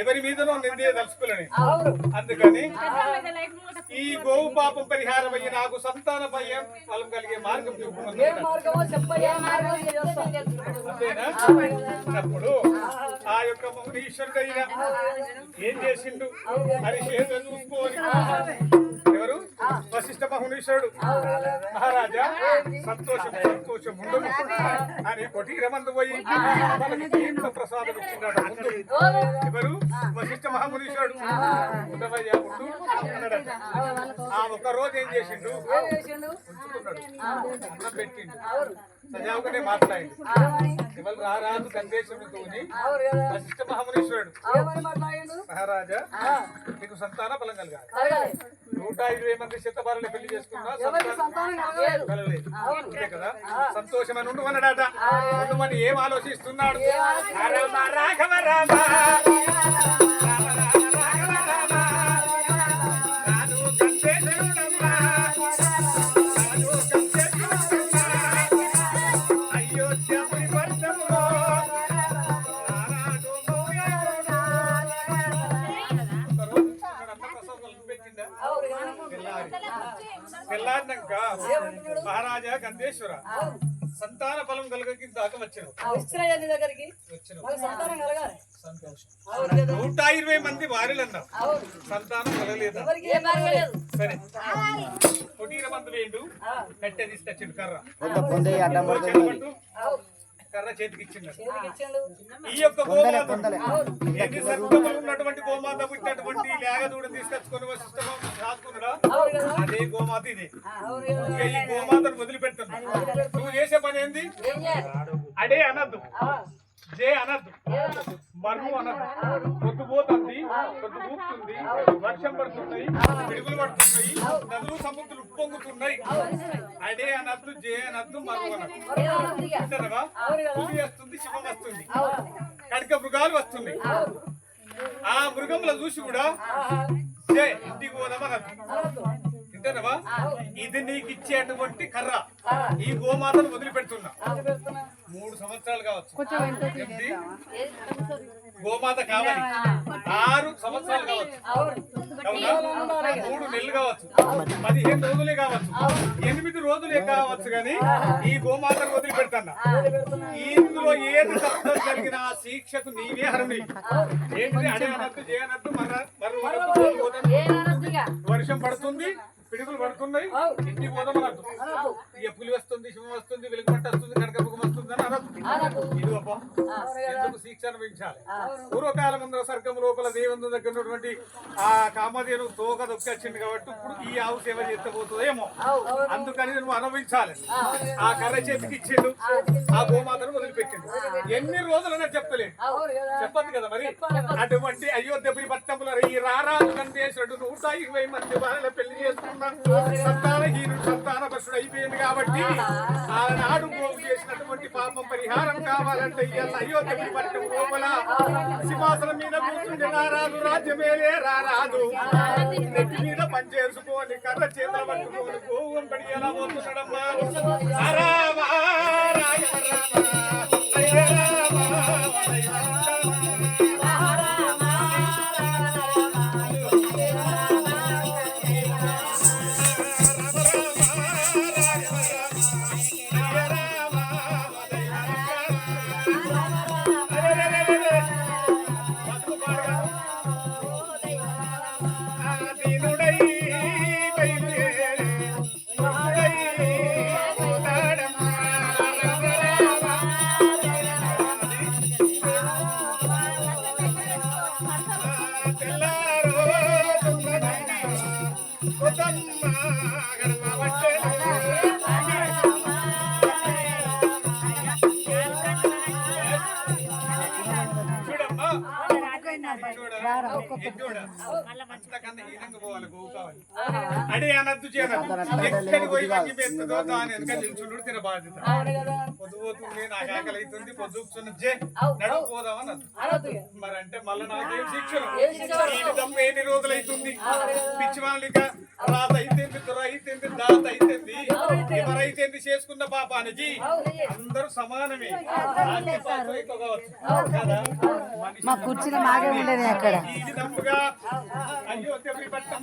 ఎవరి మీదనో నిందే తలుచుకోలేని. అందుకని ఈ గోవు పాపం పరిహారం అయ్యి నాకు సంతాన భయం ఫలం కలిగే మార్గం అప్పుడు ఆ యొక్క మౌనీశ్వరుడు అయినా ఏం చేసిండు? అని చూసుకోని ఎవరు వశిష్ఠ మహునీశ్వరుడు. మహారాజా సంతోషం సంతోషం అని కొటీరమందు పోయి మనకి ప్రసాదం ఇచ్చినాడు. ముందు ఎవరు వశిష్ఠ మహామునీశ్వరుడు. ఉండవయ్యా ఉండు. అన్నాడట ఆ ఒక్క రోజు ఏం చేసిండు? ఉంచుకున్నాడు పెట్టిండు సజావుగానే మాట్లాడిండు. ఎవరు రారాజు కదా వశిష్ఠ మహామునీశ్వరుడు. మహారాజా నీకు సంతాన బలం కలగాలి. నూట ఇరవై మంది శతబారులు పెళ్ళి చేసుకున్నా కదా? సంతోషమని ఉండమన్నాడట ఉండమని ఏం ఆలోచిస్తున్నాడు? రాఘవ రామ. తెల్లారి తెల్లారినాక మహారాజా గంధేశ్వర సంతాన ఫలం కలగకి దాకా కదా నూట ఇరవై మంది వారిలన్నా అవును సంతానం కలగలేదు? సరే. కొటీర మంది వేయండు. కట్టె తీసుకొచ్చిండు కర్ర కర్ర చేతికి ఇచ్చిండు. ఈ యొక్క గోమాత పొందలే ఎన్ని సర్పములు ఉన్నటువంటి గోమాత పుట్టినటువంటి లేగదూడని తీసుకొచ్చుకొని సిస్టమ్ రాసుకున్నాడా అదే గోమాత ఇది. ఈ గోమాతను వదిలిపెట్టను నువ్వు చేసే పని ఏంది? అడే అనద్దు. ఆ, జే అనద్దు. మరుగు అనద్దు? పొద్దుపోతుంది ఊపుతుంది వర్షం పడుతున్నాయి పిడుగులు పడుతున్నాయి నదులు సముద్రులు ఉప్పొంగుతున్నాయి. అడే అనద్దు జే అనద్దు మరుగు పులి వస్తుంది శివం వస్తుంది. కడిక మృగాలు వస్తున్నాయి ఆ మృగముల చూసి కూడా. జే ఇంటికి పోదామనద్దు వింటానవా ఇది నీకు ఇచ్చేటువంటి కర్ర. ఆ, ఈ గోమాతను వదిలిపెడుతున్నా. మూడు సంవత్సరాలు కావచ్చు. ఏంటి? గోమాత కావాలి. ఆరు సంవత్సరాలు కావచ్చు? మూడు నెలలు కావచ్చు. పదిహేను రోజులే కావచ్చు. ఎనిమిది రోజులే కావచ్చు కానీ ఈ గోమాతను వదిలిపెడతాను? పెడుతున్నా. ఇందులో ఏది తప్పుదం జరిగిన ఆ శిక్షకు నీవే హరణి ఏంటిది? అడే అనద్దు చేయనద్దు మర్ర మర్ర అనద్దు, పోతాను. ఏమన్నది ఇక? వర్షం పడుతుంది. పిడుగులు పడుతున్నాయి. ఇంటికి పోదాం అనొద్దు. ఇక పులి వస్తుంది శివం వస్తుంది వెలుగుపట్ట వస్తుంది కనకముఖం వస్తుంది. ఎందుకు పూర్వకాలం ముందర స్వర్గం లోపల దేవుని దగ్గర ఉన్నటువంటి ఆ కామధేను తోక దొక్కొచ్చింది కాబట్టి ఇప్పుడు ఈ ఆవు సేవ చేస్తే పోతుందేమో అవును. అందుకని నువ్వు అనుభవించాలి. ఆ కర్ర చేతికి ఇచ్చిండు ఆ గోమాతను వదిలిపెట్టిండు. ఎన్ని రోజులైనా కదా? చెప్పదు కదా మరి? అటువంటి అయోధ్యపురి పట్టణంలో ఈ రారాజు నందేశ్వరుడు నూట ఇరవై మంది వాళ్ళ పెళ్ళి చేసుకున్న సంతానహీనుడు సంతాన పశుడు అయిపోయింది కాబట్టి ఆనాడు గోవు చేసినటువంటి పాప పరిహారం కావాలంటే ఇవాళ అయోధ్యపురి పట్టు లోపల సింహాసనం మీద కూర్చుంటే రారాజు రాజ్యమేలే రారాదు నెట్టి మీద పనిచేసుకోని కర్ర చేత పట్టుకోని గోవం పడి ఎలా పోతున్నాడమ్మా? పోవాలి గో. అడే అనద్దు ఎక్కడికి పోయి పెట్టుదో దాని వెనక నిల్చుండు తిన బాధ్యత. అవును కదా? పొద్దు పోతుంది నాకు ఆకలి అవుతుంది పొద్దు కూర్చుని జే అవు, నడువు అవు. పోదామని అన్న. అనొద్దు. మరి అంటే మళ్ళీ నాకు ఏం శిక్షణ ఏం శిక్షణ? ఈ తప్ప ఎన్ని రోజులు అవుతుంది పిచ్చి వాళ్ళకి రాత అయితేంది దొర అయితేంది దాత అయితేంది ఎవరైతేంది చేసుకున్న పాపానికి అందరూ సమానమే. మా కుర్చీలో మాగే ఉండేది అక్కడ? అయ్యో తెప్పి పట్టం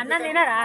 అన్న తినరా?